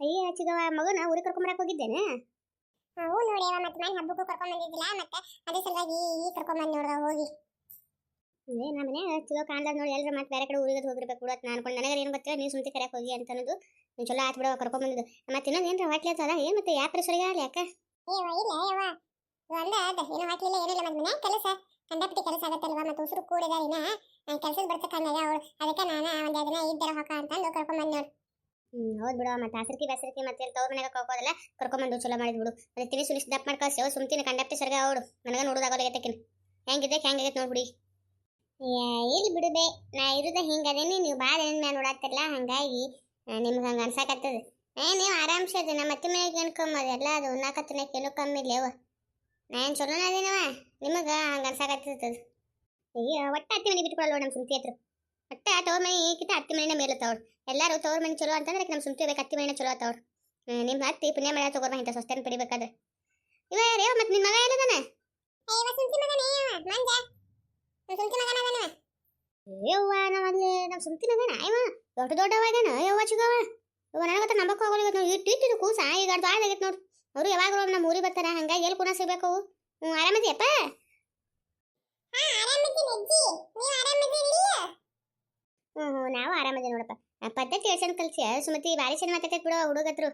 ಅಯ್ಯ ಚಿಗವ ಮಗನ ಊರಿಗೆ ಕರ್ಕೊಂಬರಕ್ ಹೋಗಿದ್ದೇನೆ. ಹ್ಞೂ ನೋಡಿ ಅವ ಮತ್ತೆ ಮನೆ ಹಬ್ಬಕ್ಕೂ ಕರ್ಕೊಂಡ್ ಬಂದಿದ್ದಿಲ್ಲ ಮತ್ತೆ ಅದೇ ಸಲುವಾಗಿ ಈ ಕರ್ಕೊಂಡ್ ಬಂದ್ ನೋಡ್ದ ಹೋಗಿ. ಏ ನಮ್ಮ ಮನೆ ಚಿಗವ ಕಾಣ್ದ ನೋಡಿ ಎಲ್ಲರೂ ಮತ್ತೆ ಬೇರೆ ಕಡೆ ಊರಿಗೆ ಹೋಗಿರ್ಬೇಕು ಕೂಡ ನಾನು ಅನ್ಕೊಂಡು ನನಗೆ ಏನು ಗೊತ್ತಿಲ್ಲ ನೀವು ಸುಮ್ತಿ ಕರೆಯಕ್ಕೆ ಹೋಗಿ ಅಂತ ಅನ್ನೋದು ನೀವು ಚಲೋ ಆತ್ ಬಿಡವ ಕರ್ಕೊಂಡ್ ಬಂದಿದ್ದು. ಮತ್ತೆ ಇನ್ನೊಂದು ಏನ್ರ ಹೊಟ್ಲೆ ಅದ? ಏನು ಮತ್ತೆ ಯಾಕೆ ಸರಿ ಆಗಲಿ ಯಾಕ? ಏವ ಇಲ್ಲ ಒಂದ ಅದ ಏನೋ ಹಾಕ್ಲಿಲ್ಲ ಏನಿಲ್ಲ ಮತ್ತೆ ಮನ್ಯಾಗ ಕೆಲಸ. ಕಂಡಪಟ್ಟಿ ಕೆಲಸ ಆಗತ್ತಲ್ವಾ ಮತ್ತೆ ಉಸಿರು ಕೂಡಿದ ಇನ್ನ ಕೆಲಸದ ಬರ್ತಕ್ಕಂದಾಗ ಅವಳು ಅದಕ್ಕೆ ನಾನು ಒಂದ್ ದಿನ ಇದ್ದರ ಹೊಕ ಅಂತಂದು ಕರ್ಕೊಂಡ್ ಬಂದ್ ನೋಡಿ ಹ್ಮ್ ಹೌದ್ ಬಿಡವ ಮತ್ತೆ ಹಸಿರ್ಕಿ ಬೆಸರ್ಕಿ ಮತ್ತೆ ತವ್ರ ಮನೆಗೆ ಕಳ್ಕೋದಲ್ಲ ಕರ್ಕೊಂಬಂದು ಚಲೋ ಮಾಡಿದ್ ಬಿಡು. ಮತ್ತೆ ತಿವಿ ಸುಲಿಸಿ ದಪ್ಪ ಮಾಡಿ ಕಳ್ಸಿ ಸುಮ್ತಿನ ಕಂಡಪ್ಟಿ ಸರ್ಗ ಅವಳು ನನಗೆ ನೋಡೋದಾಗೋದಾಗೈತಕಿನ ಹೆಂಗಿದೆ ಹೆಂಗಾಗೈತೆ ನೋಡ್ಬಿಡಿ ಇಲ್ಲಿ ಬಿಡುಬೆ ನಾ ಇರುದ ಹಿಂಗದೇನಿ, ನೀವು ಭಾಳ ಏನ್ ಮ್ಯಾಲ ನೋಡಾತಿರ್ಲ, ಹಂಗಾಗಿ ನಿಮ್ಗೆ ಹಂಗ ಅನ್ಸಾಕತ್ತದ. ಏ, ನೀವು ಆರಾಮ್ಸೆ ಅದ ನಮ್ಮ ಅತ್ತೆ ಮನೆಗೆ ಅನ್ಕೊಂಬೋದು ಎಲ್ಲ ಅದು ಉಣ್ಣಾಕತ್ತನ ಕೆಲವು ಕಮ್ಮಿ ಇಲ್ಲ ಅವ ನಾ ಏನು ಚಲೋನ ಅದೇನವ? ನಿಮಗೆ ಹಂಗ ಅನ್ಸಾಕತ್ತದ. ಅಯ್ಯ, ಒಟ್ಟ ಅತ್ತಿ ಮನೆ ಬಿಟ್ಕೊಳಲ್ಲ ನಮ್ಮ ಸುಮ್ತಿ ಹತ್ರ. ಒಟ್ಟ ತೋರ್ ಮನೆ ಈಕಿತ ಅತ್ತಿ ಮೇಲೆ ತೋರ್ ಎಲ್ಲರೂ ತೋರ್ ಮನೆ ಚಲೋ ಅಂತಂದ್ರೆ ನಮ್ಮ ಸುಮ್ತಿ ಬೇಕು ಅತ್ತಿ ಮನೆ ಚಲೋ ಆತವ್ರು ನಿಮ್ಮ ಅತ್ತಿ ಪುಣ್ಯ ಮನೆ ತಗೋರ್ಮ ಇಂಥ ಸ್ವಸ್ಥನ ಪಡಿಬೇಕಾದ್ರೆ. ಇವ ರೇ ಮತ್ತೆ ನಿನ್ನ ಮಗ ಎಲ್ಲದಾನೆ? ಯವ್ವ ನಾವಲ್ಲಿ ನಮ್ಮ ಸುಮ್ತಿ ಮಗನ ಇವ. ದೊಡ್ಡ ದೊಡ್ಡವಾಗನ ಯವ್ವ ಚಿಗವ ಇವ ನನಗತ್ತ ನಂಬಕ್ ಹೋಗಲ್ಲ ನೋಡಿ ಇಟ್ಟು ಇಟ್ಟಿದ್ದು ಕೂಸ ಈಗ ಅರ್ಧ ಆಗೈತೆ ನೋಡು. ಅವರು ಯಾವಾಗಲೂ ನಮ್ಮ ಊರಿಗೆ ಬರ್ತಾರ ಹಂಗಾಗಿ ಎಲ್ಲಿ ಕುಣ ಸಿಗಬೇಕು ಹ್ಞೂ ಆರಾಮದಿಯಪ್ಪ? ಹಾ ಆರಾಮದಿನಿ ಅಜ್ಜಿ. ನೀವು ಹ್ಞೂ ನಾವು ಆರಾಮದೇ ನೋಡಪ್ಪ. ಪದ್ಧತಿ ಹೇಳ್ಸನ್ ಕಲ್ಸಿ ಸುಮತಿ ಬಾರಿ ಚೆನ್ನ ಮಾತಾಡ್ತೈತೆ ಬಿಡು ಹುಡುಗತ್ರು.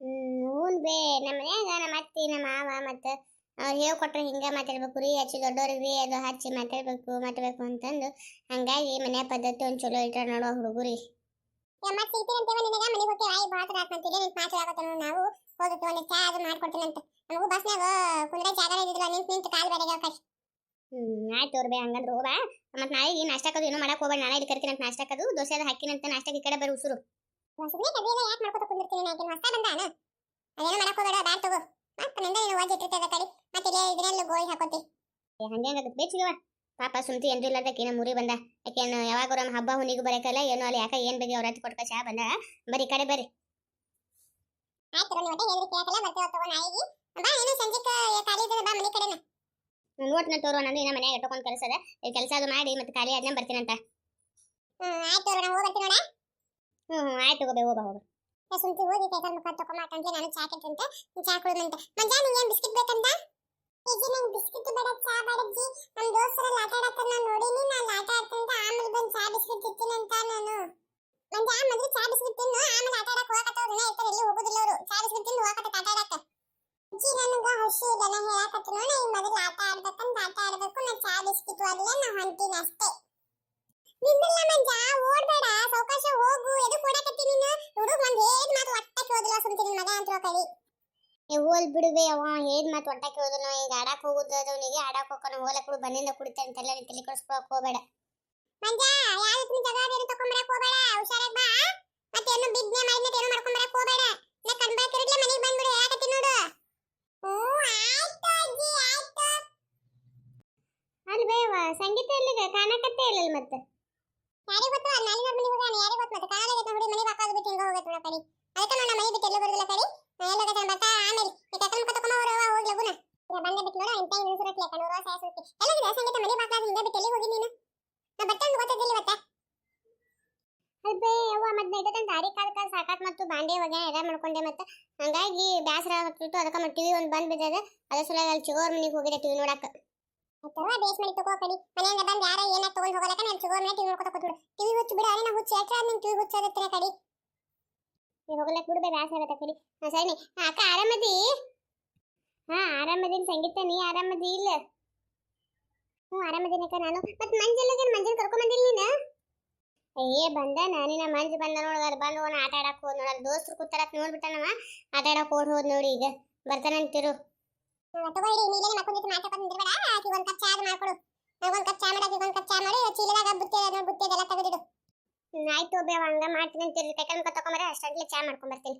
ಹ್ಞೂ ಬೇ ನಮ್ಮ ಮನ್ಯಾಗ ನಮ್ಮ ಅತ್ತಿ ನಮ್ಮ ಮಾವ ಮತ್ತು ಅವ್ರು ಹೇಳ್ಕೊಟ್ರೆ ಹಿಂಗೆ ಮಾತಾಡ್ಬೇಕು, ರೀ ಹಚ್ಚಿ ದೊಡ್ಡವ್ರಿಗೆ ಅದು ಹಚ್ಚಿ ಮಾತಾಡ್ಬೇಕು ಮಾತಾಡ್ಬೇಕು ಅಂತಂದು. ಹಂಗಾಗಿ ಮನೆ ಪದ್ಧತಿ ಒಂದು ಚಲೋ ಇಟ್ಟಾರ ನೋಡುವ ಹುಡುಗರಿ ಮನೆಗೆ ನಾವು. ಹೋಗುತ್ತೆ ಒಂದು ಚಾ ಅದು ಮಾಡ್ಕೊಡ್ತೀನಂತ ನನಗೂ ಬಸ್ನಾಗ ಕುಂದ್ರೆ ಜಾಗ ಇದ್ದಿಲ್ಲ ನಿಂತು ನಿಂತು ಕಾಲು ಬೇರೆ ಕೈ ಹ್ಮ್ ಆಯ್ತು ಅವ್ರ ಬೇ ಹಂಗಂದ್ರೆ ಹೋಗ ಮತ್ತೆ ನಾಳೆಗೆ ನಾಷ್ಟಕ್ಕದು ಏನೋ ಮಾಡಕ್ ಹೋಗ್ಬೇಡ ನಾಳೆ ಇಲ್ಲಿ ಕರಿತೀನಿ ಅಂತ ನಾಷ್ಟಕ್ಕದು. ದೋಸೆ ಅದು ಹಾಕಿನಂತ ನಾಷ್ಟಕ್ಕೆ ಈ ಕಡೆ ಬರೀ ಉಸುರು. ಸುಮ್ಮನೆ ಕದಿಯಲ್ಲ ಯಾಕೆ ಮಾಡ್ಕೊತ ಕುಂದಿರ್ತೀನಿ ನಾನು ಹೊಸ ಬಂದಾನ? ಅದೇನೋ ಮಾಡಕ್ ಹೋಗಬೇಡ ಬ್ಯಾಗ್ ತಗೋ. ಮತ್ತೆ ನಂದ ನೀನು ಕಡೆ. ಮತ್ತೆ ಇಲ್ಲೇ ಗೋಳಿ ಹಾಕೋತಿ. ಹಂಗೆ ಹಂಗಾಗತ್ತೆ ಬೇಚಿಗವ ಪಾಪ ಸುಮ್ತಿ ಎಂದ್ರೂ ಇಲ್ಲದಕ್ಕೆ ನಮ್ಮ ಮುರಿ ಬಂದ. ಯಾಕೇನು ಯಾವಾಗ ನಮ್ಮ ಹಬ್ಬ ಹುನಿಗೂ ಬರಕಲ್ಲ ಏನೋ ಅಲ್ಲಿ ಯಾಕೆ ಏನು ಬಗ್ಗೆ ಅವ್ರ ಹತ್ತು ಕೊಟ್ಕ ಚಾ ಬಂದ. ಬರೀ ಕಡೆ ಬರ್ರಿ ಆಯ್ತು ಒಟ್ಟೆ ಹೇಳಿದ್ರೆ ಕೇಳಕಲ್ಲ ಬರ್ತೇವೆ ತಗೋ ನಾಯಿಗೆ ಬಾ ನೀನು ಸಂಜೆಕ ಖಾಲಿ ಇದ್ದದ ಬಾ ಮನೆ ಕಡೆನ. ನಾನು ತೋರೋಣ ಅಂದ್ರೆ ನಾನು ಇನ್ನ ಮನೆಯಾಗ ಇಟ್ಕೊಂಡು ಕೆಲಸ ಅದ ಈ ಕೆಲಸ ಅದು ಮಾಡಿ ಮತ್ತೆ ಖಾಲಿ ಆದ್ಮೇಲೆ ಬರ್ತೀನಂತ ಹ್ಮ್ ಆಯ್ತು ಅವ್ರು ನಾವು ಹೋಗ್ಬರ್ತೀನಿ ಹ್ಮ್ ಹ್ಞೂ ಆಯ್ತು ಹೋಗ್ಬೇ ಹೋಗ ಹೋಗ ಏ ಸುಮ್ತಿ ಹೋಗಿ ಕೈಕಾಲ ಮುಖ ತಗೊಂಬಾಕಂದ್ರೆ ನಾನು ಚಾ ಕೆಟ್ಟಂತೆ ಚಾ ಅಂತ ಮಂಜ ನಿಂಗೆ ಏನ್ ಬಿಸ್ಕಿಟ್ ಬೇಕಂತ? ಅಜ್ಜಿ ನಂಗೆ ಬಿಸ್ಕಿಟ್ ಬೇಡ ಚಾ ಬೇಡಜ್ಜಿ ನಮ್ಮ ದೋಸ್ತರ ಆಟ ನಾನು ನೋಡೀನಿ ನಾನು ಆಟ ಆಡ್ತಂತ ಆಮೇಲೆ ಬಂದು ಚಾ ಬಿಸ್ಕಿಟ್ ತಿಂತೀನಂತ ನಾನು. ಮಂಜ ಮೊದಲು ಚಾ ಬಿಸ್ಕಿಟ್ ತಿನ್ನು ಆಮೇಲೆ ಆಟ ಆಡಕ್ಕೆ ಹೋಗಕತ್ತವ್ರು ದಿನ ಇರ್ತಾರೆ ಎಲ್ಲಿ ಹೋಗುದಿಲ್ಲ ಅವರು. ಚಾ ಬಿಸ್ಕಿಟ್ ತಿಂದು ಹೋಗಕತ್ತ ಆಟ ಆಡಕ್ಕೆ ಅಜ್ಜಿ ನನಗ ಹಸಿ ಇದೆ ನಾ ಹೇಳಕತ್ತ ಈ ಮೊದಲು ಆಟ ಆಡ್ಬೇಕಂತ ಆಟ ಆಡ್ಬೇಕು ನಾ ಚಾ ಬಿಸ್ಕಿಟ್ ಅಲ್ಲ ನಾ ಹೊಂಟೀನಿ ಅಷ್ಟೇ. ನಿಂದಿಲ್ಲ ಮಂಜ ಓಡ್ಬೇಡ ಸಾವಕಾಶ ಹೋಗು ಎದು ಕೊಡಕತ್ತಿ ನೀನು? ಹುಡುಗ ಒಂದ್ ಏನ್ ಮಾತು ಒಟ್ಟ ಕೇಳೋದಿಲ್ಲ ಸುಮ್ತೀನಿ ಮಗ ಅಂತ ಕಳಿ ಹೋಲ್ ಬಿಡುವೆ ಅವ ಏನ್ ಮಾತು ಒಟ್ಟ ಕೇಳೋದು ಈಗ ಆಡಕ್ ಹೋಗುದು ಅದವನಿಗೆ ಆಡಕ್ ಹೋಗೋಣ ಹೋಲಕ್ ಕುಡು ಬಂದಿಂದ ಕುಡಿತಾನೆ ಅಂತೆಲ್ಲ ನೀನು ತಲೆ ಕೊಡಿಸ್ಕೊಳಕ್ ಹೋಗ್ಬೇಡ. ಮಂಜ ಯಾವತ್ತು ಜಗ ಬೇರೆ ತಕೊಂಬರಕ್ ಹೋಗ್ಬೇಡ? ಹುಷಾರಾಗಿ ಬಾ. ಮತ್ತೆ ಏನು ಬಿದ್ನೆ ಮಾಡಿದ್ನೆ ಏನು ಮಾಡ್ಕೊಂಡ್ಬರಕ್ ಹೋಗ್ಬೇಡ ನಾ ಕಣ್ಬಾಕಿರ್ಲೆ ಮನೆಗೆ ಬಂದ್ಬಿಡು ಯಾಕತ್ತಿ ನೋಡು ಹ್ಞೂ ಆಯ್ತು ಅಜ್ಜಿ ಆಯ್ತು ಅಲ್ಲಿ ಬೇವ ಸಂಗೀತ ಎಲ್ಲಿಗೆ ಕಾಣಕತ್ತೆ ಇಲ್ಲ ಮತ್ತೆ. ಯಾರಿಗೆ ಗೊತ್ತು? ಅಲ್ಲಿ ನಾಲಿನ ಮನೆಗೆ ಹೋಗಾನ ಯಾರಿಗೆ ಗೊತ್ತು? ಮತ್ತೆ ಕಾಲಾಗ ನೋಡಿ ಮನೆ ಬಾಕಾಗ ಬಿಟ್ಟು ಹಿಂಗ ಹೋಗಕ್ಕೆ ನೋಡ ಕಡಿ ಅದಕ್ಕೆ ನೋಡ ಮನೆ ಬಿಟ್ಟು ಎಲ್ಲ ಬರುದಿಲ್ಲ ಕಡಿ ಎಲ್ಲ ಗತ ಬರ್ತಾ ಆಮೇಲೆ. ಈ ಕತ್ತಲ ಮುಖ ತಕೊಂಡು ಹೋಗಿ ಲಗುನ. ಈಗ ಬಂದೆ ಬಿಟ್ಟು ನೋಡ ಇಂತ ಹಿಂಗ್ ಸುರತ್ಲೆ ಕಣ್ಣು ರೋಸ ಸುತ್ತಿ. ಇದೆ, ಸಂಗೀತ ಮನೆ ಬಾಕಾಗ ಹಿಂಗ ಬಿಟ್ಟು ಎಲ್ಲಿ ಹೋಗಿ ನೀನು? ನಾ ಬರ್ತಂದು ಗೊತ್ತಿದ್ದಿಲ್ಲ ಮತ್ತೆ ಅಲ್ಪೇ ಅವ್ವ ಮತ್ತೆ ನೈಟಂತ ದಾರಿ ಕಾಲ ಕಾಲ ಸಾಕಾತ್ ಮತ್ತು ಬಾಂಡೆ ಹೋಗ್ಯಾ ಎಲ್ಲ ಮಾಡ್ಕೊಂಡೆ ಮತ್ತೆ ಹಂಗಾಗಿ ಬ್ಯಾಸರ ಆಗ್ತಿತ್ತು ಅದಕ್ಕೆ ಮತ್ತೆ ಟಿವಿ ಒಂದು ಬಂದ್ ಬಿದ್ದದ. ಅದ್ರ ಸಲುವಾಗಿ ಅಲ್ಲಿ ಚಿಗೋರ್ ಮನೆಗೆ ಹೋಗಿದ್ದೆ ಟಿವಿ ನೋಡಕ್ಕ ನಾನು ಹಾ, ಸರಿ ಆರಾಮದಿ? ಹಾ ಸಂಗೀತ, ನೀ ಆರಾಮದಿ ಇಲ್ಲ? ಹ್ಞೂ ಆರಾಮದೀನಿ ಅಕ್ಕ ನಾನು. ಮತ್ತೆ ಮಂಜಲ್ಲಗೇನು ಬಂದ ನಾನಿನ ಮಂಜ್ ಬಂದ ನೋಡ ಬಂದು ಆಟ ಆಡಕ್ ಹೋದ್ ನೋಡ. ದೋಸ್ತರು ಕೂತಾರತ್ ನೋಡ್ಬಿಟ್ಟನವ. ಆಟ ಆಡಕ್ ಹೋದ್ ನೋಡಿ ಈಗ. ಬರ್ತಾನಂತಿರು. ತಗೋ ಇಡಿ ನೀಲೇನೆ ಮಕ್ಕಳ ಜೊತೆ ಮಾತಾಡ್ಕೊಂಡು ಕಪ್ ಮಾಡ್ಕೊಡು. ಕಪ್ ಮಾಡಿ ಕಪ್ ಮಾಡಿ. ಬುತ್ತಿ ಬುತ್ತಿ ತೆಗೆದಿಡು. ಮಾಡ್ತೀನಿ ಅಂತ ಕೈಕಾಲ್ ಮುಖ ತಕೊಂಬರ ಅಷ್ಟಂಟ್ಲೆ ಚಾ ಮಾಡ್ಕೊಂಡ್ ಬರ್ತೀನಿ.